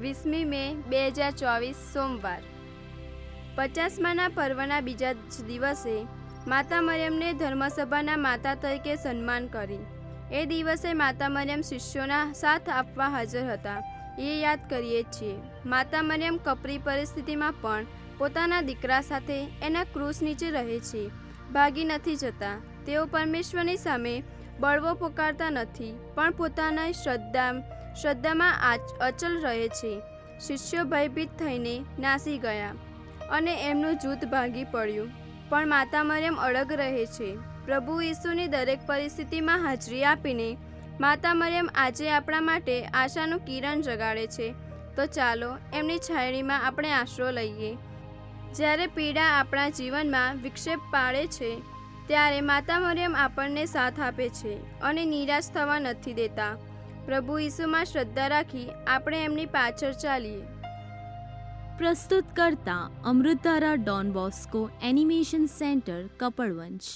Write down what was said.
વીસમી મે, બે હજાર ચોવીસ, સોમવાર. પચાસમાના પર્વના બીજા જ દિવસે માતા મરિયમને ધર્મસભાના માતા તરીકે સન્માન કરી. એ દિવસે માતા મરિયમ શિષ્યોના સાથ આપવા હાજર હતા. એ યાદ કરીએ છીએ. માતા મરિયમ કપરી પરિસ્થિતિમાં પણ પોતાના દીકરા સાથે એના ક્રૂસ નીચે રહે છે. ભાગી નથી જતા. તેઓ પરમેશ્વરની સામે બળવો પોકારતા નથી, પણ પોતાના શ્રદ્ધા શ્રદ્ધામાં અચલ રહે છે. શિષ્યો ભયભીત થઈને નાસી ગયા અને એમનું જૂથ ભાંગી પડ્યું. પણ માતા મરિયમ અડગ રહે છે. પ્રભુ ઈસુની દરેક પરિસ્થિતિમાં હાજરી આપીને માતા મરિયમ આજે આપણા માટે આશાનું કિરણ જગાડે છે. તો ચાલો એમની છાયડીમાં આપણે આશરો લઈએ. જ્યારે પીડા આપણા જીવનમાં વિક્ષેપ પાડે છે, ત્યારે માતા મરિયમ આપણને સાથ આપે છે અને નિરાશ થવા નથી દેતા. પ્રભુ ઈસુમાં શ્રદ્ધા રાખી આપણે એમની પાછળ ચાલીએ. પ્રસ્તુત કરતા અમૃતારા Don Bosco animation centre Kapadvanj